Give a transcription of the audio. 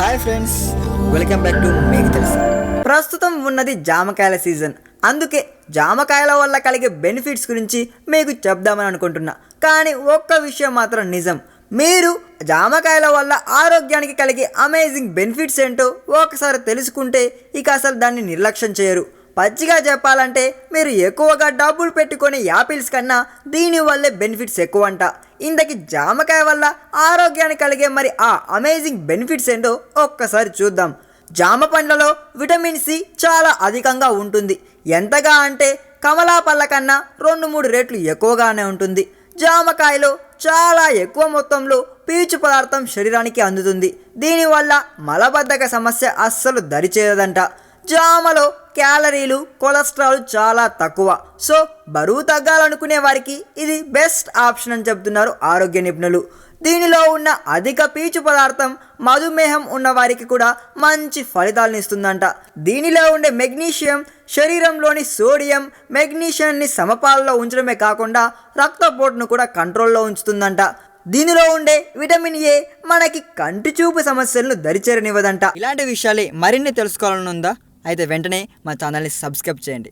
Hi friends welcome back to మీకు తెలుసు ప్రస్తుతం ఉన్నది జామకాయల సీజన్. అందుకే జామకాయల వల్ల కలిగే బెనిఫిట్స్ గురించి మీకు చెప్దామని అనుకుంటున్నా. కానీ ఒక్క విషయం మాత్రం నిజం. మీరు జామకాయల వల్ల ఆరోగ్యానికి కలిగే అమేజింగ్ బెనిఫిట్స్ ఏంటో ఒకసారి తెలుసుకుంటే ఇక అసలు దాన్ని నిర్లక్ష్యం చేయరు. పచ్చిగా చెప్పాలంటే మీరు ఎక్కువగా డబ్బులు పెట్టుకునే యాపిల్స్ కన్నా దీనివల్లే బెనిఫిట్స్ ఎక్కువ అంట ఇంతకి జామకాయ వల్ల ఆరోగ్యానికి కలిగే మరి ఆ అమేజింగ్ బెనిఫిట్స్ ఏంటో ఒక్కసారి చూద్దాం. జామ పండ్లలో విటమిన్ సి చాలా అధికంగా ఉంటుంది. ఎంతగా అంటే కమలా పళ్ళ కన్నా రెండు మూడు రెట్లు ఎక్కువగానే ఉంటుంది. జామకాయలో చాలా ఎక్కువ మొత్తంలో పీచు పదార్థం శరీరానికి అందుతుంది. దీనివల్ల మలబద్ధక సమస్య అస్సలు దరిచేయదంట జామలో క్యాలరీలు కొలెస్ట్రాల్ చాలా తక్కువ. సో బరువు తగ్గాలనుకునే వారికి ఇది బెస్ట్ ఆప్షన్ అని చెబుతున్నారు ఆరోగ్య నిపుణులు. దీనిలో ఉన్న అధిక పీచు పదార్థం మధుమేహం ఉన్న వారికి కూడా మంచి ఫలితాలను ఇస్తుందంట. దీనిలో ఉండే మెగ్నీషియం శరీరంలోని సోడియం మెగ్నీషియంని సమపాలలో ఉంచడమే కాకుండా రక్తపోటును కూడా కంట్రోల్లో ఉంచుతుందంట. దీనిలో ఉండే విటమిన్ ఏ మనకి కంటి చూపు సమస్యలను దరిచేరనివ్వదంట. ఇలాంటి విషయాలే మరిన్ని తెలుసుకోవాలని ఉందా అయితే వెంటనే మా ఛానల్ని సబ్స్క్రైబ్ చేయండి.